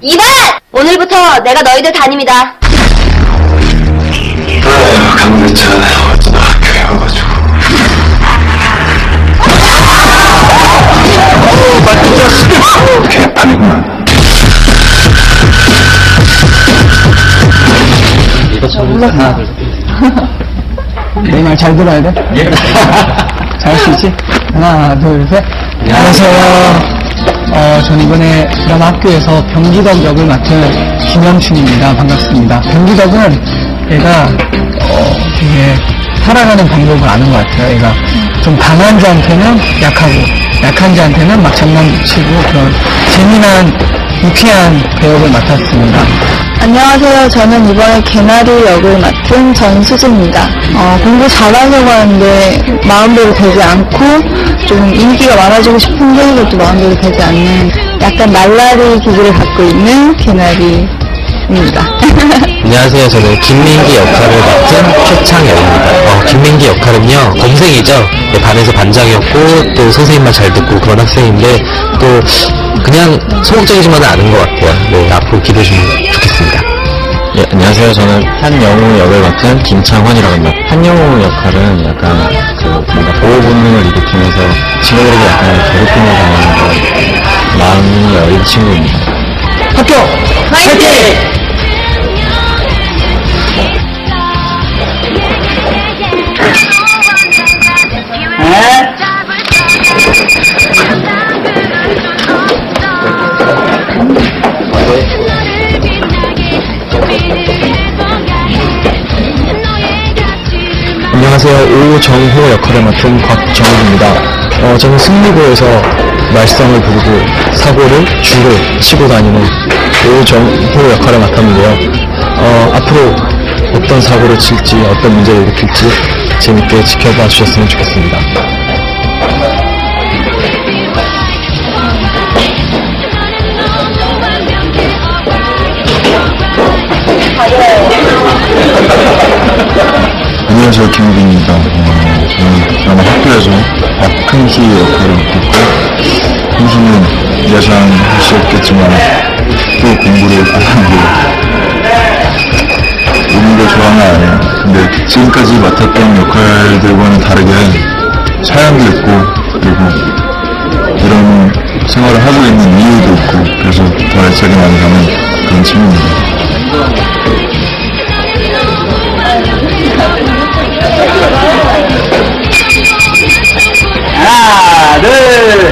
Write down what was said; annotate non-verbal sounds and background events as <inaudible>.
이반! 오늘부터 내가 너희들 담임이다. 아유, 강대찬 어쩌다 학교에 와가지고. 오, 맞췄어. 개판이구만. 이거 저는 하나 둘내말 잘 들어야 돼? 예. <laughs> 잘할수 있지? 하나, 둘, 셋. 안녕하세요. 어, 전 이번에 드라마 학교에서 병기덕 역을 맡은 김영춘입니다. 반갑습니다. 병기덕은 얘가, 어, 되게 살아가는 방법을 아는 것 같아요. 얘가 좀 강한 자한테는 약하고, 약한 자한테는 막 장난치고 그런 재미난, 유쾌한 배역을 맡았습니다. 안녕하세요. 저는 이번에 개나리 역을 맡은 전수지입니다. 어, 공부 잘하려고 하는데 마음대로 되지 않고 좀 인기가 많아지고 싶은데 그것도 마음대로 되지 않는 약간 날라리 기질을 갖고 있는 개나리입니다. <laughs> 안녕하세요. 저는 김민기 역할을 맡은 최창영입니다. 어, 김민기 역할은요, 검색이죠. 네, 반에서 반장이었고, 또 선생님 말잘 듣고 그런 학생인데, 또, 그냥 소극적이지만은 않은 것 같아요. 네, 앞으로 좋겠습니다. 예, 안녕하세요. 저는 한영우 역을 맡은 김창환이라고 합니다. 한영우 역할은 약간 그 뭔가 보호 본능을 일으키면서 친구들에게 약간 괴롭힘을 당하는 그런 마음이 어린 친구입니다. 학교! 화이팅! 안녕하세요. 오정호 역할을 맡은 곽정욱입니다. 어, 저는 승리고에서 말썽을 부르고 사고를 쥐를 치고 다니는 오정호 역할을 맡았는데요. 어, 앞으로 어떤 사고를 칠지 어떤 문제를 일으킬지 재밌게 지켜봐 주셨으면 좋겠습니다. 안녕하세요, 김우빈입니다. 어, 저는 드라마 학교에서 박흥수 역할을 맡았고, 흥수는 예상할 수 없겠지만, 또 공부를 하고, 노는 걸 좋아하는 아이예요. 근데 지금까지 맡았던 역할들과는 다르게 사연도 있고, 그리고 이런 생활을 하고 있는 이유도 있고, 그래서 더 애착이 많이 가는 그런 친구입니다. Obrigado!